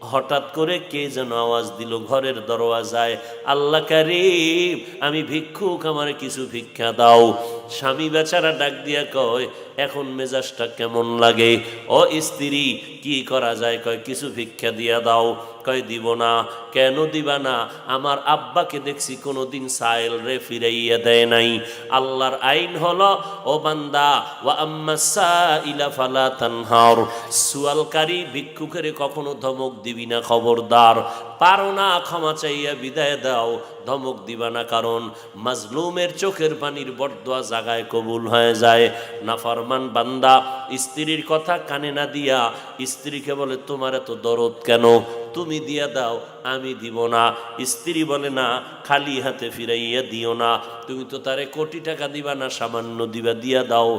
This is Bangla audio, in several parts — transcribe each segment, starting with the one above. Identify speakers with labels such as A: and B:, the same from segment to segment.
A: হঠাৎ করে কে যেন আওয়াজ দিল, ঘরের দরওয়াজায় আল্লাহ কারিম, আমি ভিক্ষুক, আমার কিছু ভিক্ষা দাও। স্বামী বেচারা ডাক দিয়া কয়, এখন মেজাজটা কেমন লাগে? ও স্ত্রী, কি করা যায়? কয়, কিছু ভিক্ষা দিয়া দাও। কয়, দিব না। কেন দিবা না? আমার আব্বাকে দেখছি কোনোদিন সাইল রে ফিরাইয়া দেয় নাই। আল্লাহর আইন হলো, ও বান্দা, ওয়া আম্মাসা ইলা ফালা তানহার। সুয়ালকারী ভিক্ষুকের কখনো ধমক দিবি না, খবরদার। পারো না, ক্ষমা চাইয়া বিদায় দাও। ধমক দিবা না, কারণ মাজলুমের চোখের পানির বরদোয়া জাগায় কবুল হয়ে যায়। নাফারমান বান্দা, স্ত্রীর কথা কানে না দিয়া স্ত্রীকে বলে, তোমার এত দরদ কেন? তুমি দিয়া দাও, আমি দিব না। স্ত্রী বলে, না, খালি হাতে ফিরাইয়া দিও না। তুমি তো তারে কোটি টাকা দিবা না, সামান্য দিবা, দিয়া দাও।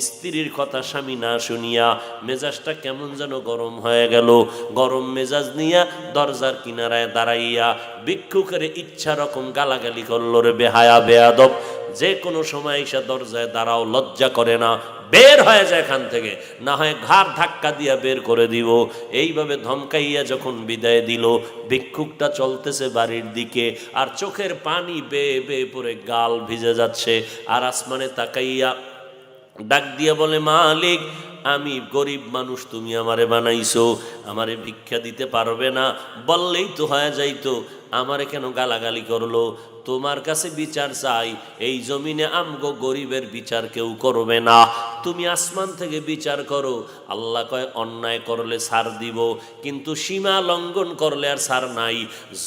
A: স্ত্রীর কথা স্বামী না শুনিয়া মেজাজটা কেমন যেন গরম হয়ে গেল। গরম মেজাজ নিয়া দরজার কিনারায় দাঁড়াইয়া ভিক্ষুকের ইচ্ছা রকম গালাগালি করল রে বেহায়া, বেয়াদব। যে কোনো সময় এসে দরজায় দাঁড়াও, লজ্জা করে না। বের হয়ে যায় এখান থেকে। না হয় ঘাড় ধাক্কা দিয়া বের করে দিব। এইভাবে ধমকাইয়া যখন বিদায় দিল, ভিক্ষুকটা চলতেছে বাড়ির দিকে আর চোখের পানি বেয়ে বেয়ে পরে গাল ভিজে যাচ্ছে আর আসমানে তাকাইয়া ডাক দিয়া বলে, মালিক, আমি গরিব মানুষ, তুমি আমারে বানাইছো, আমারে ভিক্ষা দিতে পারবে না। বললেই তো হয়ে যাইতো। আমারে কেন গালাগালি করল? তোমার কাছে বিচার চাই। এই জমিনে আমগো গরিবের বিচার কেউ করবে না। তুমি আসমান থেকে বিচার করো। আল্লাহ কয়, অন্যায় করলে সার দিব, কিন্তু সীমা লঙ্ঘন করলে আর সার নাই।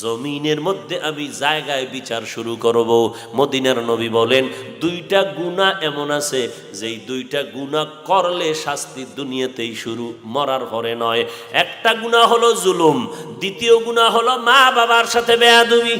A: জমিনের মধ্যে আমি জায়গায় বিচার শুরু করব। মদিনার নবী বলেন, দুইটা গুণা এমন আছে, যেই দুইটা গুণা করলে শাস্তি দুনিয়াতেই শুরু, মরার পরে নয়। একটা গুণা হলো জুলুম, দ্বিতীয় গুণা হলো মা বাবার সাথে বেয়াদুবি।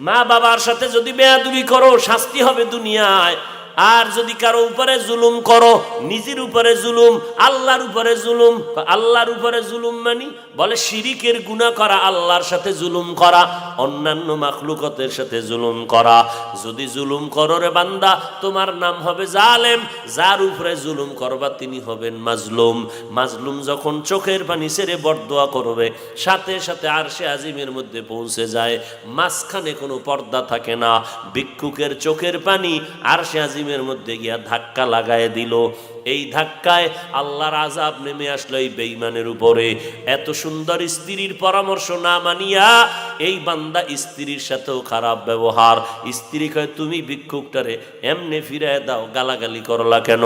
A: মা বাবার সাথে যদি বেয়াদুবি করো শাস্তি হবে দুনিয়ায়। আর যদি কারও উপরে জুলুম করো, নিজের উপরে জুলুম, আল্লাহর উপরে জুলুম আল্লাহর উপরে জুলুম মানি বলে শিরিকের গুণা করা, আল্লাহর সাথে জুলুম করা, অন্যান্য মাখলুকতের সাথে জুলুম করা। যদি জুলুম করো রে বান্দা, তোমার নাম হবে জালেম, যার উপরে জুলুম করবা তিনি হবেন মাজলুম। মাজলুম যখন চোখের পানি সেরে বরদোয়া করবে, সাথে সাথে আর সে আজিমের মধ্যে পৌঁছে যায়। মাঝখানে কোনো পর্দা থাকে না। ভিক্ষুকের চোখের পানি আর সে আজিমের মধ্যে গিয়া ধাক্কা লাগায় দিল। এই ধাক্কায় আল্লাহর আজাব নেমে আসলো এই বেইমানের উপরে। এত সুন্দর স্ত্রীর পরামর্শ না মানিয়া এই বান্দা স্ত্রীর সাথেও খারাপ ব্যবহার। স্ত্রী কয়, তুমি ভিক্ষুকটারে এমনে ফিরায় দাও, গালাগালি করলা কেন?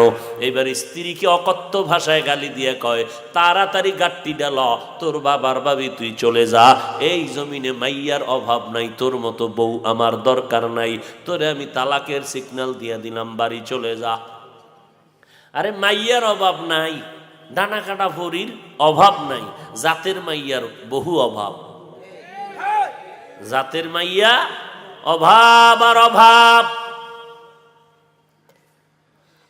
A: এবার স্ত্রীকে অকথ্য ভাষায় গালি দিয়ে কয়, তাড়াতাড়ি গাট্টি ডাল, তোর বাবার বাবি তুই চলে যা। এই জমিনে মাইয়ার অভাব নাই, তোর মতো বউ আমার দরকার নাই। তোরে আমি তালাকের সিগন্যাল দিয়ে দিলাম, বাড়ি চলে যা। আরে মাইয়ার অভাব নাই ডানা কাটা ভরির অভাব নাই, জাতের মাইয়ার বহু অভাব। জাতের মাইয়া অভাব আর অভাব।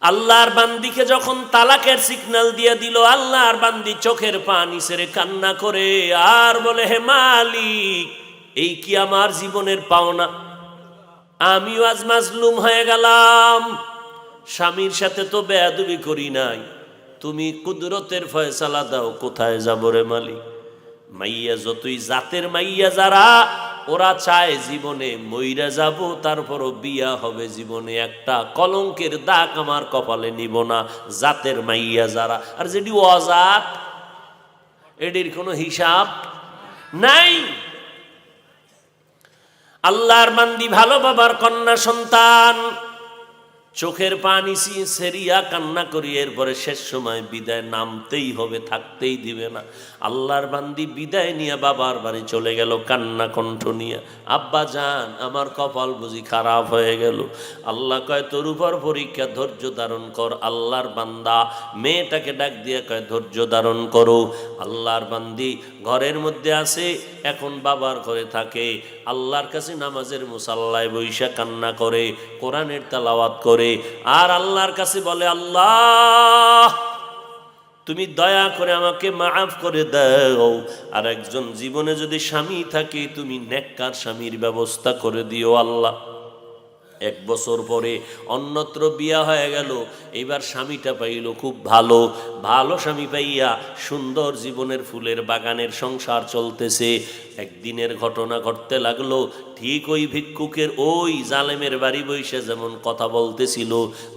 A: আল্লাহর বান্দিকে যখন তালাকের সিগন্যাল দিয়ে দিল, আল্লাহর বান্দি চোখের পানি সেরে কান্না করে, আর বলে, হে মালিক, এই কি আমার জীবনের পাওনা? আমিও আজ মাজলুম হয়ে গেলাম। স্বামীর সাথে তো বেয়াদুবি করি নাই। তুমি কুদরতের ফয়সালা দাও, কোথায় যাব রে মালিক? মাইয়া যতই জাতের মাইয়া যারা, ওরা চায় জীবনে মইরা যাব, তারপরও বিয়া হবে জীবনে। একটা কলঙ্কের দাগ আমার কপালে নিব না, জাতের মাইয়া যারা। আর যেটি অজাত এটির কোনো হিসাব নাই। আল্লাহর মান্দি ভালো বাবার কন্যা সন্তান। চোখের পানি সেরিয়া কান্না করি, এরপরে শেষ সময় বিদায় নামতেই হবে, থাকতেই দিবে না। আল্লাহর বান্দি বিদায় নিয়ে বাবার বাড়ি চলে গেল, কান্না কণ্ঠ নিয়ে। আব্বা যান, আমার কপাল বুঝি খারাপ হয়ে গেল। আল্লাহ কয়, তোর উপর পরীক্ষা, ধৈর্য ধারণ কর, আল্লাহর বান্দা। মেয়েটাকে ডাক দিয়ে কয়, ধৈর্য ধারণ করো। আল্লাহর বান্দি ঘরের মধ্যে আছে এখন বাবার ঘরে থাকে। আল্লাহর কাছে নামাজের মুসাল্লায় বৈশা কান্না করে, কোরআনের তালাওয়াত করে। আর আল্লাহর কাছে বলে, আল্লাহ, তুমি দয়া করে আমাকে মাফ করে দাও। আর একজন জীবনে যদি স্বামী থাকে, তুমি নেককার স্বামীর ব্যবস্থা করে দিও আল্লাহ। এক বছর পরে অন্যত্র বিয়া হয়ে গেল। এইবার স্বামীটা পাইল খুব ভালো। ভালো স্বামী পাইয়া সুন্দর জীবনের ফুলের বাগানের সংসার চলতেছে। একদিনের ঘটনা ঘটতে লাগল ঠিক ওই ভিক্ষুকের ওই জালেমের বাড়ি বইসে যেমন কথা বলতেছিল,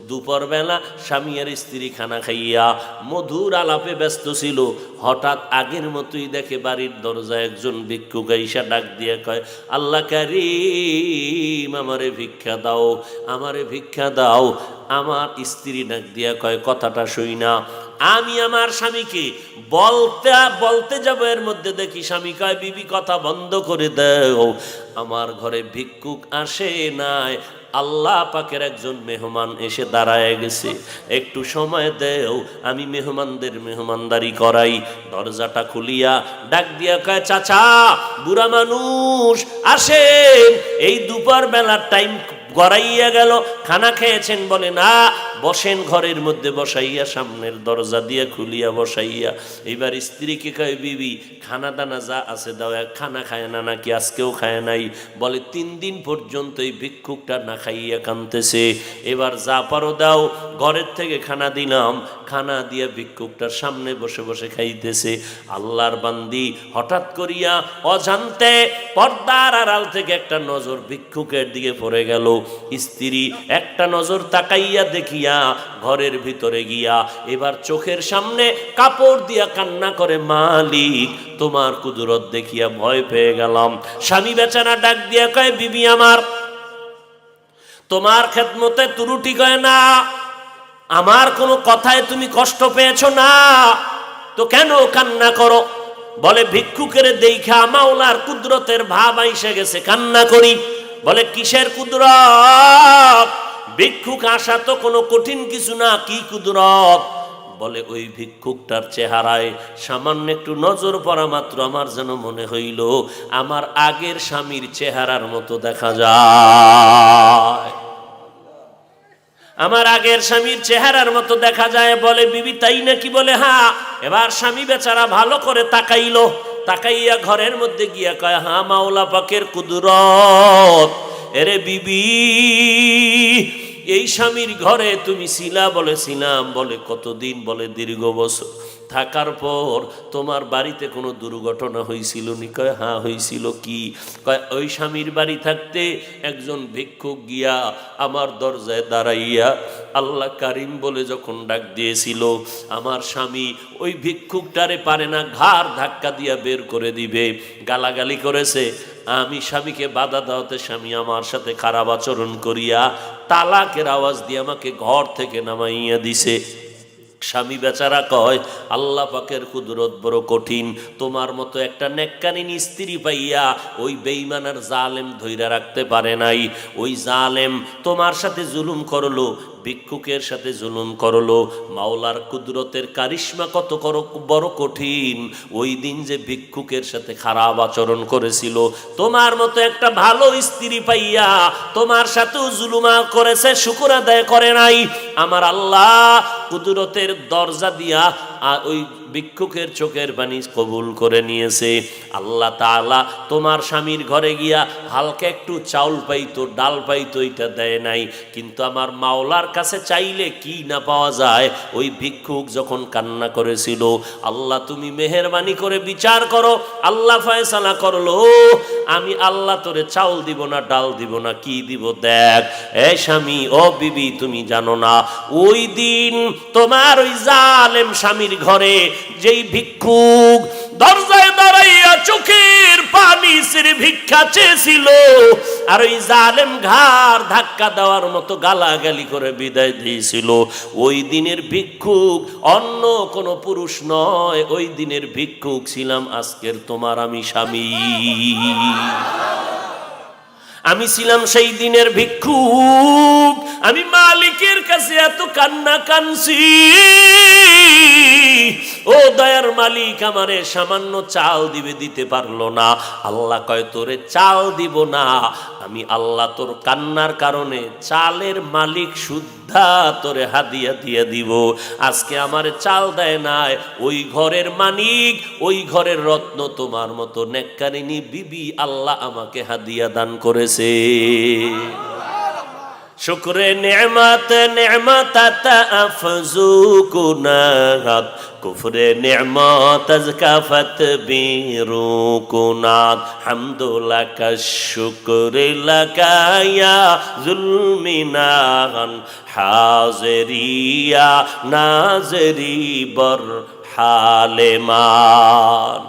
A: দুপুরবেলা স্বামী আর স্ত্রী খানা খাইয়া মধুর আলাপে ব্যস্ত ছিল। হঠাৎ আগের মতোই দেখে বাড়ির দরজায় একজন ভিক্ষুক আইসা ডাক দিয়ে কয়, আল্লাহ কারিম, আমারে ভিক্ষা দাও, আমারে ভিক্ষা দাও। আমার স্ত্রী ডাক দিয়া কয়, কথাটা শুই না আমি আমার স্বামীকে বলতে বলতে যাব, এর মধ্যে দেখি স্বামী কয়, বিবি, কথা বন্ধ করে দাও। আমার ঘরে ভিক্ষুক আসে নাই। আল্লাহ পাকের একজন মেহমান এসে দাঁড়ায় গেছে। একটু সময় দেও, আমি মেহমানদের মেহমানদারি করাই। দরজাটা খুলিয়া ডাক দিয়া কয়, চাচা, বুড়া মানুষ, আসেন। এই দুপুর বেলার টাইম গড়াইয়া গেল, খানা খেয়েছেন বলে, না, বসেন ঘরের মধ্যে বসাইয়া, সামনের দরজা দিয়ে খুলিয়া বসাইয়া। এবার স্ত্রীকে কয়, বিবি, খানা দানা যা আছে দাও খানা খায় না নাকি আজকেও খায় নাই? বলে, তিন দিন পর্যন্ত এই ভিক্ষুকটা না খাইয়া কানতেছে এবার যা পারো দাও, ঘরের থেকে খানা দিলাম। খানা দিয়া ভিক্ষুকটার সামনে বসে বসে খাইতেছে। আল্লাহর বান্দি হঠাৎ করিয়া অজান্তে পর্দার আড়াল থেকে একটা নজর ভিক্ষুকের দিকে পড়ে গেল। স্ত্রী, একটা নজর তাকাইয়া দেখিয়া ঘরের ভিতরে গিয়া এবার চোখের সামনে কাপড় দিয়া কান্না করে, মালিক, তোমার কুদরত দেখিয়া ভয় পেয়ে গেলাম। স্বামী বেচারা ডাক দিয়া কয়, বিবি আমার, তোমার খেদমতে ত্রুটি কয় না। আমার কোনো কথায় তুমি কষ্ট পেয়েছ না। তো কেন কান্না করো? বলে, ভিক্ষুকের দেখা মাওলার কুদরতের ভাব আইসে গেছে, কান্না করি। বলে, কিসের কুদরত? ভিক্ষুক আসা তো কোনো কঠিন কিছু না, কি কুদরত? বলে, ওই ভিক্ষুকটার চেহারায় সামান্য একটু নজর পড়া মাত্র আমার যেন মনে হইল, আমার আগের স্বামীর চেহারার মতো দেখা যায়। আমার আগের স্বামীর চেহারার মতো দেখা যায় বলে, বিবি তাই নাকি? বলে হ্যাঁ এবার স্বামী বেচারা ভালো করে তাকাইলো। তাকাইয়া ঘরের মধ্যে গিয়া কয় হা মাওলা পাকের কুদরত এরে বিবি এই স্বামীর ঘরে তুমি ছিলা বলে ছিলাম বলে কতদিন বলে দীর্ঘ বছর। থাকার পর তোমার বাড়িতে কোনো দুর্ঘটনা হয়েছিল নি? কয় হ্যাঁ হয়েছিল কি? কয়, ওই স্বামীর বাড়ি থাকতে একজন ভিক্ষুক গিয়া আমার দরজায় দাঁড়াইয়া আল্লাহ কারিম বলে যখন ডাক দিয়েছিল, আমার স্বামী ওই ভিক্ষুকটারে পারে না, ঘাড় ধাক্কা দিয়া বের করে দিবে, গালাগালি করেছে। আমি স্বামীকে বাধা দেওয়াতে স্বামী আমার সাথে খারাপ আচরণ করিয়া তালাকের আওয়াজ দিয়ে আমাকে ঘর থেকে নামাইয়া দিছে। স্বামী বেচারা কয়, আল্লাহ পাকের কুদরত বড় কঠিন, তোমার মতো একটা নেককালীন স্ত্রী পাইয়া ওই বেইমানার জালেম ধৈরা রাখতে পারে নাই। ওই জালেম তোমার সাথে জুলুম করল ভিক্ষুকের সাথে জুলুম করল, মাওলার কুদরতের কারিশ্মা কত বড় কঠিন। ওই দিন যে ভিক্ষুকের সাথে খারাপ আচরণ করেছিল, তোমার মতো একটা ভালো স্ত্রী পাইয়া তোমার সাথেও জুলুমা করেছে, শুকুর আদায় করে নাই। আমার আল্লাহ কুদরতের দরজা দিয়া ওই ভিক্ষুকের চোখের পানি কবুল করে নিয়েছে। আল্লাহ তাআলা তোমার স্বামীর ঘরে গিয়া হালকা একটু চাউল পাইতো, ডাল পাইতো, এটা দেয় নাই। কিন্তু আমার মাওলার কাছে চাইলে কি না পাওয়া যায়? ওই ভিক্ষুক যখন কান্না করেছিল, আল্লাহ, তুমি মেহেরবানি করে বিচার করো। আল্লাহ ফয়সালা করল। আমি আল্লাহ তোরে চাউল দিব না, ডাল দিব না, কি দিব দেখ। এ স্বামী, ও বিবি, তুমি জানো না। ওই দিন তোমার ওই জালেম স্বামীর ঘরে যেই ভিক্ষুক দরজায় দাঁড়াইয়া চোখের পানি সেরে ভিক্ষা চেয়েছিল, আর ওই জালেম ঘাড় ধাক্কা দেওয়ার মতো গালাগালি করে বিদায় দিয়েছিল। ওই দিনের ভিক্ষুক অন্য কোনো পুরুষ নয়, ওই দিনের ভিক্ষুক ছিলাম আজকের তোমার আমি স্বামী। আমি ছিলাম সেই দিনের ভিক্ষু আমি মালিকের কাছে এত কান্না কানছি। ও দয়ার মালিক, আমারে সামান্য চাল দিবে, দিতে পারল না। আল্লাহ কয়, তোরে চাল দিব না। আমি আল্লাহ তোর কান্নার কারণে চালের মালিক শুদ্ধা তোরে হাদিয়া দিয়ে দিব। আজকে আমার চাল দেয় নাই, ওই ঘরের মানিক ওই ঘরের রত্ন তোমার মতো নেককারিনী বিবি আল্লাহ আমাকে হাদিয়া দান করেছে। শুক্রে নেমত নেমত আফজু কুনাত কুফরে নেমত কাফত বীরু কুনাত হামদুল্লাহ শুক্র লাকায়া জুলমিনান হাজরিয়া, নাজরি বর হালেমান।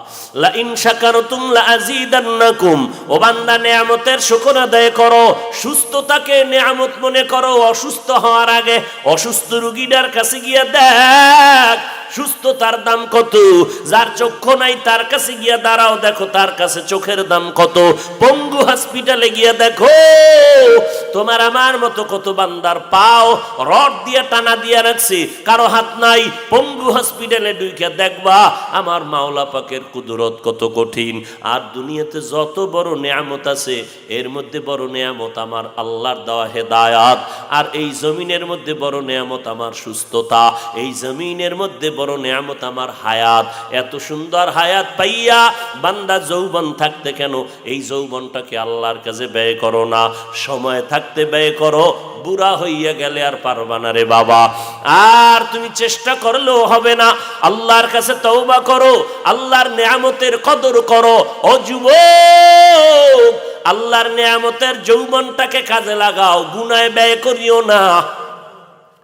A: লা ইন শাকারতুম লা আযীদান্নাকুম ও বান্দা, নিয়ামতের শুকর আদায় করো। সুস্থতাকে নিয়ামত মনে করো। অসুস্থ হওয়ার আগে অসুস্থ রুগীটার কাছে গিয়া দেখ। সুস্থতার দাম কত? যার চক্ষু নাই, তার কাছে গিয়া দাঁড়াও, দেখো তার কাছে চোখের দাম কত? পঙ্গু হসপিটালে গিয়া দেখো, তোমার আমার মতো কত বান্দার পাও? রড দিয়া টানা দিয়া রাখছে, কারও হাত নাই, পঙ্গু হসপিটালে ডুইকা দেখবা, আমার মাওলা পাকের কুদরত কত কঠিন। আর দুনিয়াতে যত বড় নেয়ামত আছে, এর মধ্যে বড় নেয়ামত আমার আল্লাহর দেওয়া হেদায়াত। আর এই জমিনের মধ্যে বড় নেয়ামত আমার সুস্থতা। এই জমিনের মধ্যে বড় নেয়ামত আমার হায়াত। এত সুন্দর হায়াত পাইয়া বান্দা যৌবন থাকতে কেন? এই যৌবনটাকে আল্লাহর কাছে ব্যয় করো না। সময় থাকতে ব্যয় করো। বুড়া হইয়া গেলে আর পারবা না রে বাবা। আর তুমি চেষ্টা করলেও হবে না। আল্লাহর কাছে তওবা করো। আল্লাহর নেয়ামতের কদর করো। ও যুবক, আল্লাহর নেয়ামতের যৌবনটাকে কাজে লাগাও। গুনায় ব্যয় করিও না।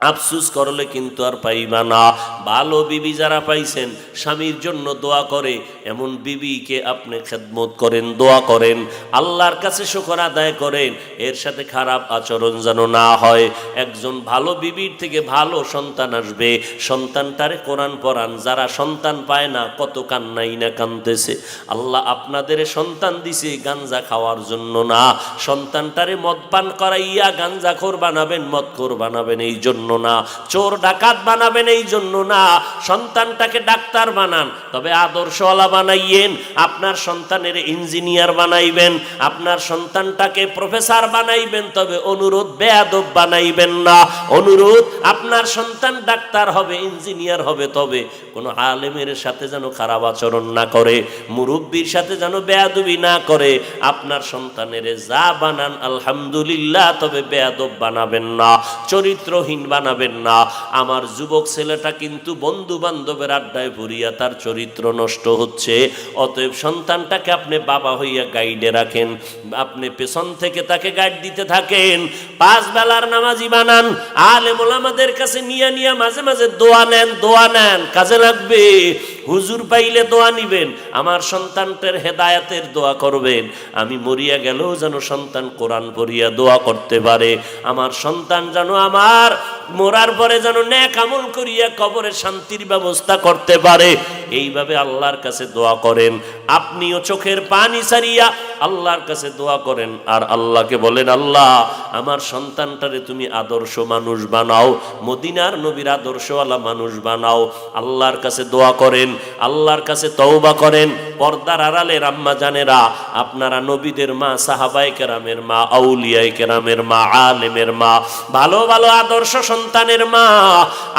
A: আফসুস করলে কিন্তু আর পাইবা না। ভালো বিবি যারা পাইছেন, স্বামীর জন্য দোয়া করে, এমন বিবিকে আপনি খেদমত করেন, দোয়া করেন। আল্লাহর কাছে শুকর আদায় করেন, এর সাথে খারাপ আচরণ যেন না হয়। একজন ভালো বিবির থেকে ভালো সন্তান আসবে। সন্তানটারে কোরআন পড়ান, যারা সন্তান পায় না, কত কান্নাই না কানতেছে। আল্লাহ আপনাদের সন্তান দিছে গাঞ্জা খাওয়ার জন্য না। সন্তানটারে মদ পান করাইয়া গাঞ্জা গাঞ্জাখোর বানাবেন মদখোর বানাবেন, এই জন্য না। চোর ডাকাত বানাবেন এই জন্য না। সন্তানটাকে ডাক্তার বানান। তবে আদর্শওয়ালা বানাইয়েন। আপনার সন্তানের ইঞ্জিনিয়ার বানাইবেন। আপনার সন্তানটাকে প্রফেসর বানাইবেন। তবে অনুরোধ, বেয়াদব বানাইবেন না। অনুরোধ, আপনার সন্তান ডাক্তার হবে, ইঞ্জিনিয়ার হবে। তবে কোনো আলেমের সাথে যেন খারাপ আচরণ না করে, মুরব্বীর সাথে যেন বেয়াদবি না করে, আপনার সন্তানের যা বানান, আলহামদুলিল্লাহ, তবে বেয়াদব বানাবেন না। চরিত্রহীন বানাবেন না। আমার যুবক ছেলেটা কিন্তু বন্ধু বান্ধবের আড্ডায় ভরিয়া তার চরিত্র নষ্ট হচ্ছে। অতএব সন্তানটাকে আপনি বাবা হইয়া গাইডে রাখেন। আপনি পেছন থেকে তাকে গাইড দিতে থাকেন। পাঁচ বেলার নামাজি বানান। আলে মোলামাদের কাছে নিয়ে নিয়ে মাঝে মাঝে দোয়া নেন দোয়া নেন। কাজে লাগবে। হুজুর পাইলে দোয়া নিবেন, আমার সন্তানটার হেদায়াতের দোয়া করবেন। আমি মরিয়া গেলেও যেন সন্তান কোরআন পড়িয়া দোয়া করতে পারে। আমার সন্তান যেন আমার মরার পরে যেন ন্যাক আমল করিয়া কবরে শান্তির ব্যবস্থা করতে পারে। এইভাবে আল্লাহর কাছে দোয়া করেন। আপনিও চোখের পানি সারিয়া আল্লাহর কাছে দোয়া করেন। আর আল্লাহকে বলেন, আল্লাহ, আমার সন্তানটারে তুমি আদর্শ মানুষ বানাও। মদিনার নবীর আদর্শওয়ালা মানুষ বানাও। আল্লাহর কাছে দোয়া করেন। আল্লাহর কাছে তওবা করেন। পর্দার আড়ালের আম্মা জানেরা আপনারা নবীদের মা সাহাবাই কেরামের মা আউলিয়াই কেরামের মা, আলেমের মা, ভালো ভালো আদর্শ সন্তানের মা,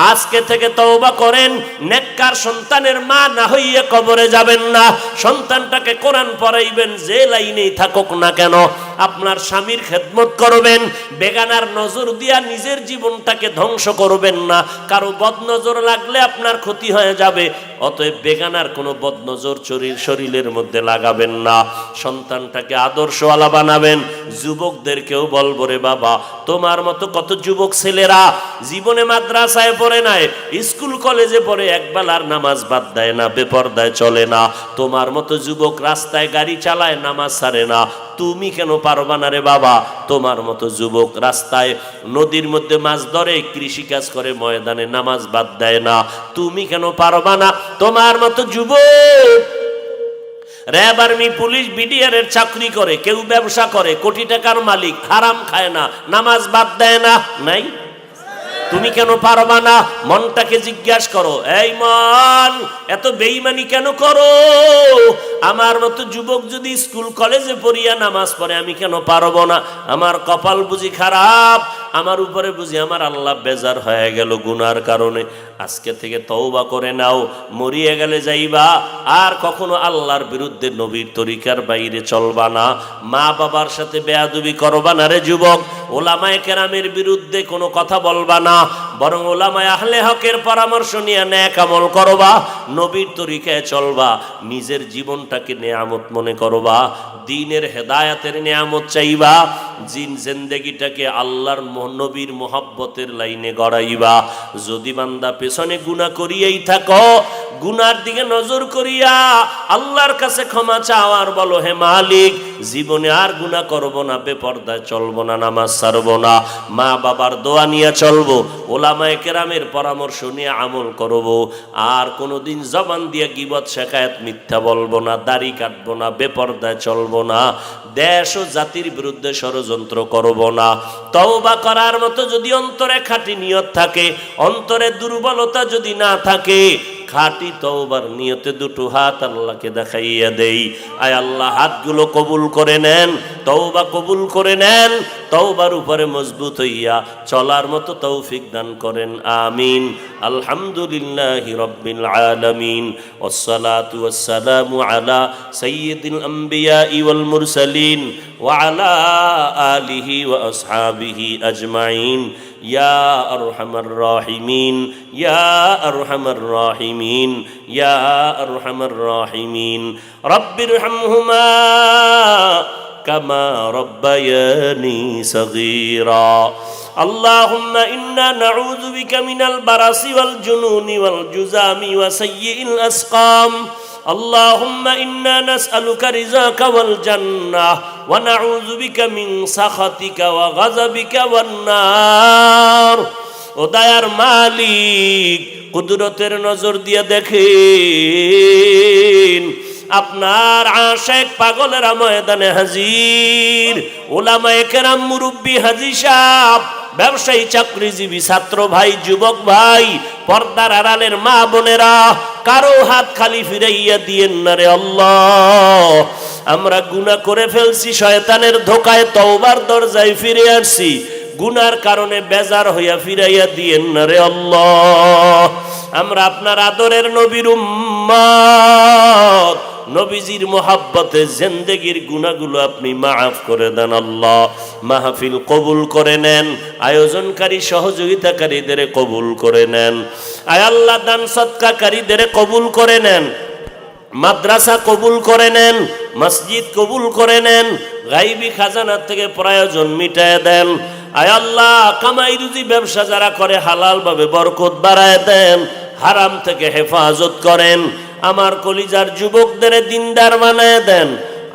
A: আজকে থেকে তওবা করেন। নেককার সন্তানের মা না হইয়া কবরে যাবেন না। সন্তানটাকে কোরআন পড়াইবেন, যে লাইনেই থাকুক না কেন, আপনার স্বামীর খেদমত করবেন, বেগানার নজর দিয়া নিজের জীবনটাকে ধ্বংস করবেন না। কারও বদনজর লাগলে আপনার ক্ষতি হয়ে যাবে অতএব বেগানার কোনো বদনজর চরির শরীরের মধ্যে লাগাবেন না। সন্তানটাকে আদর্শওয়ালা বানাবেন। যুবকদেরকেও বলব রে বাবা, তোমার মতো কত যুবক ছেলেরা জীবনে মাদ্রাসায় পড়ে নাই, স্কুল কলেজে পড়ে একবেলার নামাজ বাদ দেয় না, বেপরদায় চলে না। তোমার মতো যুবক রাস্তায় গাড়ি চালায় নামাজ ছাড়ে না। তুমি কেন পারবা না রে বাবা? তোমার মতো যুবক রাস্তায় নদীর মধ্যে মাছ ধরে কৃষিকাজ করে, ময়দানে নামাজ বাদ দেয় না। তুমি কেন পারবা না? তোমার মতো যুবক! র্যাব আর্মি, পুলিশ, বিডিআর এর চাকরি করে, কেউ ব্যবসা করে, কোটি টাকার মালিক, হারাম খায় না, নামাজ বাদ দেয় না। নাই। তুমি কেন পারবা না? মনটাকে জিজ্ঞাস করো। এই মন, এত বেইমানি কেন করো? আমার মতো যুবক যদি স্কুল, কলেজে পড়িয়া নামাজ পড়ে, আমি কেন পারব না? আমার কপাল বুঝি খারাপ, আমার উপরে বুঝি আমার আল্লাহ বেজার হয়ে গেল গুনার কারণে। আজকে থেকে তওবা করে নাও, মরিয়ে গেলে যাইবা। আর কখনো আল্লাহর বিরুদ্ধে নবীর তরিকার বাইরে চলবা না। মা বাবার সাথে বেয়াদুবি করবা না রে যুবক। ওলামায় কেরামের বিরুদ্ধে কোনো কথা বলবা না। বরং ওলামায় আহলে হকের পরামর্শ নিয়ে ন্যাক আমল করবা, নবীর তরিকায় চলবা, নিজের জীবনটাকে নেয়ামত মনে করবা, দিনের হেদায়াতের নেয়ামত চাইবা। জিন জেন্দেগিটাকে আল্লাহর নবীর মোহাব্বতের লাইনে গড়াইবা। যদি বান্দা পেছনে গুণা করিয়াই থাকো, গুনার দিকে নজর করিয়া আল্লাহর কাছে ক্ষমা চাওয়ার বলো, হে মালিক, জীবনে আর গুণা করব না, বেপর্দায় চলবো না, নামাজ ছাড়বো না মা বাবার দোয়া নিয়ে চলবো, ওলামায় কেরামের পরামর্শ নিয়ে আমল করব, আর কোনোদিন জবান দিয়ে গিবত, শেখায়ত, মিথ্যা বলব না, দাড়ি কাটবো না, বেপর্দায় চলবো না, দেশ ও জাতির বিরুদ্ধে ষড়যন্ত্র ষড়যন্ত্র করব না। তওবা করার মতো যদি অন্তরে খাঁটি নিয়ত থাকে, অন্তরে দুর্বলতা যদি না থাকে, খাঁটি তওবার নিয়তে দুটো হাত আল্লাহকে দেখাইয়া দেই। আয় আল্লাহ, হাতগুলো কবুল করে নেন, তওবা কবুল করে নেন, তওবার উপরে মজবুত হইয়া চলার মতো তৌফিক দান করেন, আমিন। আলহামদুলিল্লাহ রব্বিল আলামিন। ওয়াসসালাতু ওয়াসসালামু আলা সাইয়্যিদিল আম্বিয়া ওয়াল মুরসালিন। وعلى آله وأصحابه أجمعين. يا أرحم الراحمين. يا أرحم الراحمين. يا أرحم الراحمين. رب ارحمهما كما ربياني صغيرا. اللهم إنا نعوذ بك من البرص والجنون والجزام وسيء الأسقام. اللهم إنا نسألك رزاك والجنة ونعوذ بك من سخطك وغضبك والنار ও দায়ার মালিক কুদরতের নজর দিয়ে দেখেন আপনার আশেক পাগলেরা ময়দানে হাজির ওলামায়ে কেরাম মুরব্বী হাজি সাহ ব্যবসায়ী চাকরিজীবী ছাত্র ভাই যুবক ভাই পর্দার আড়ালের মা বোনেরা কারো হাত খালি ফিরাইয়া দিয়েন না রে আল্লাহ আমরা গুনাহ করে ফেলছি, শয়তানের ধোকায় তওবার দরজায় ফিরে আসছি। গুনার কারণে বেজার হইয়া ফিরাইয়া দিয়েন না রে আমরা আপনার আদরের নবীর উম্মত। নবীজির মোহাব্বতে জেন্দেগির গুণাগুলো আপনি মাফ করে দেন আল্লাহ। মাহফিল কবুল করে নেন, আয়োজনকারী সহযোগিতাকারীদের কবুল করে নেন। আয় আল্লাহ দান সৎকাকারীদের কবুল করে নেন মাদ্রাসা কবুল করে নেন, মসজিদ কবুল করে নেন, গাইবি খাজানার থেকে প্রয়োজন মিটায় দেন। আয় আল্লাহ, কামাই রুজি ব্যবসা যারা করে হালাল ভাবে বরকত বাড়ায় দেন, হারাম থেকে হেফাজত করেন। আমার কলিজার যুবকদের দিনদার বানায় দেন।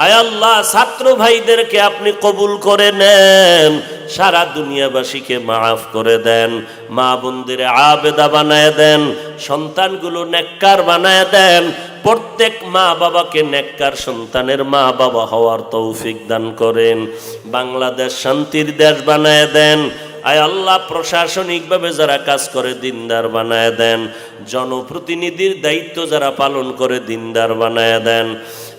A: আয় আল্লাহ, ছাত্র ভাইদেরকে আপনি কবুল করে নেন, সারা দুনিয়াবাসীকে মাফ করে দেন, মা বোনদের আবেদা বানায় দেন, সন্তানগুলো নেককার বানায় দেন প্রত্যেক মা বাবাকে নেককার সন্তানের মা বাবা হওয়ার তৌফিক দান করেন। বাংলাদেশ শান্তির দেশ বানায় দেন। আয় আল্লাহ, প্রশাসনিকভাবে যারা কাজ করে দিনদার বানায় দেন। জনপ্রতিনিধির দায়িত্ব যারা পালন করে দিনদার বানায় দেন।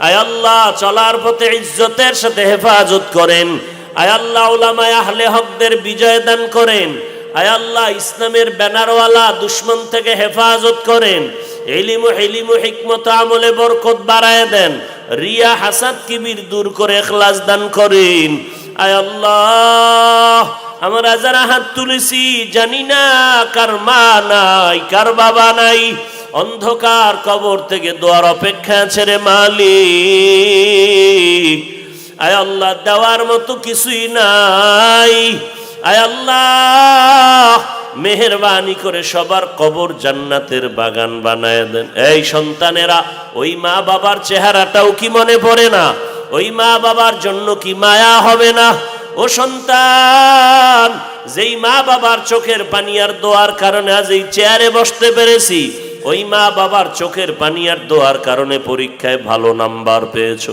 A: আয় আল্লাহ, চলার পথে ইজ্জতের সাথে হেফাজত করেন। আয় আল্লাহ ওলামায় আহলে হকদের বিজয় দান করেন। আয় আল্লাহ, ইসলামের ব্যানারওয়ালা দুশ্মন থেকে হেফাজত করেন। এলিমু হেলিমু হিকমত আমলে বরকত বাড়ায় দেন। রিয়া হাসাদ কিবির দূর করে এখলাস দান করেন। আয় আল্লাহ, আমরা যারা হাত তুলেছি, জানি না কার মা নাই, কার বাবা নাই। অন্ধকার কবর থেকে দোয়ার অপেক্ষা ছেড়ে মালিক। আয় আল্লাহ, দেওয়ার মতো কিছুই নাই। আয় আল্লাহ, মেহরবানি করে সবার কবর জান্নাতের বাগান বানায় দেন। এই সন্তানেরা, ওই মা বাবার চেহারাটাও কি মনে পড়ে না? ওই মা বাবার জন্য কি মায়া হবে না? ও সন্তান, যেই মা বাবার চোখের পানি আর দোয়ার কারণে আজ এই চেয়ারে বসতে পেরেছি, ওই মা বাবার চোখের পানি আর দোয়ার কারণে পরীক্ষায় ভালো নাম্বার পেয়েছ।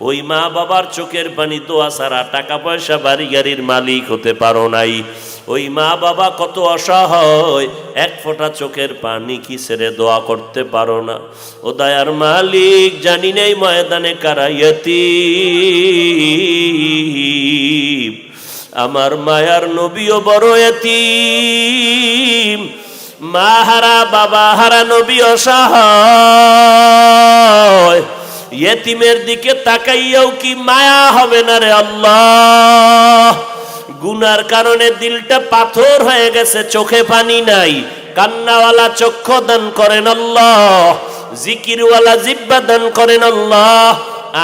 A: ওই মা বাবার চোখের পানি দোয়া ছাড়া টাকা পয়সা বাড়ি গাড়ির মালিক হতে পারো নাই। ওই মা বাবা কত অসহায়, এক ফোঁটা চোখের পানি কি ছেড়ে দোয়া করতে পারো না। ও দয়ার মালিক, জানি নেই ময়দানে কারাইয়াতি আমার মায়ার নবীও বড় এতিম। মা হারা, বাবা হারা, নবী অসহায়। ইয়েতিমের দিকে তাকাইয়াও কি মায়া হবে না রে আল্লাহ? গুনার কারণে দিলটা পাথর হয়ে গেছে, চোখে পানি নাই। কান্নাওয়ালা চক্ষু দান করেন আল্লাহ, জিকিরওয়ালা জিব্বা দান করেন আল্লাহ,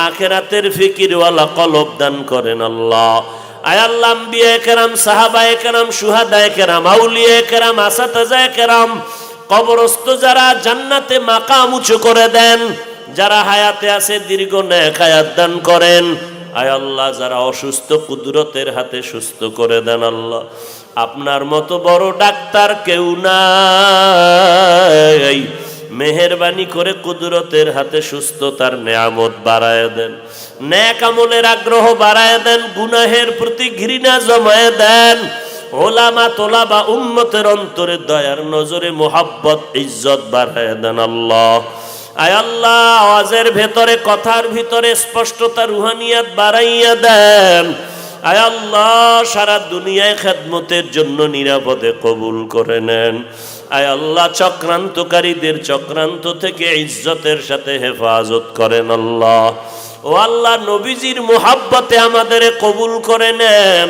A: আখেরাতের ফিকিরওয়ালা কলব দান করেন আল্লাহ। আয়াল্লাহ আম্বিয়া কেরাম, সাহাবায়ে কেরাম, সুহাদায়ে কেরাম, আউলিয়া কেরাম, আসাতাজায়ে কেরাম, কবরস্থ যারা জান্নাতে মাকাম উঁচু করে দেন যারা হায়াতে আছে, দীর্ঘ নেক হায়াত দান করেন। আয় আল্লাহ, যারা অসুস্থ, কুদরতের হাতে সুস্থ করে দেন আল্লাহ। আপনার মতো বড় ডাক্তার কেউ নাই। মেহরবানি করে কুদরতের হাতে সুস্থতার নেয়ামত বাড়ায় দেন। ন্যাক আমলের আগ্রহ বাড়ায় দেন। গুনাহের প্রতি ঘৃণা জমায় দেন। ওলামা তোলা বা উম্মতের অন্তরে দয়ার নজরে মোহাব্বত, ইজ্জত বাড়ায় দেন আল্লাহ। আয় আল্লাহ, আওয়াজের ভেতরে, কথার ভিতরে স্পষ্টতা, রুহানিয়াত বাড়াইয়া দেন। আয় আল্লাহ, সারা দুনিয়ায় খেদমতের জন্য নিরাপদে কবুল করে নেন। আয় আল্লাহ, চক্রান্তকারীদের চক্রান্ত থেকে ইজ্জতের সাথে হেফাজত করেন আল্লাহ। ও আল্লাহ, নবীজির মোহাব্বতে আমাদের কবুল করে নেন।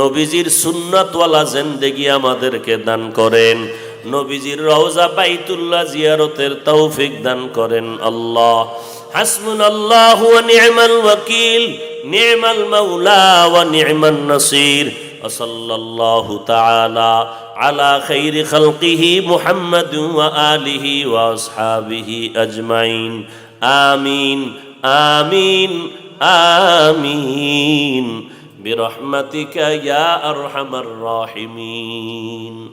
A: নবীজির সুন্নাতওয়ালা জেন্দেগি আমাদেরকে দান করেন। নবীজির রওজা বাইতুল্লাহ জিয়ারতের তৌফিক দান করেন আল্লাহ হাসমুন আল্লাহ ওয়া নি'মাল ওয়াকিল নি'মাল মাওলা ওয়া নি'মান নাসির وصلى الله تعالى على خير خلقه محمد وآله وأصحابه أجمعين آمين آمين آمين برحمتك يا أرحم الراحمين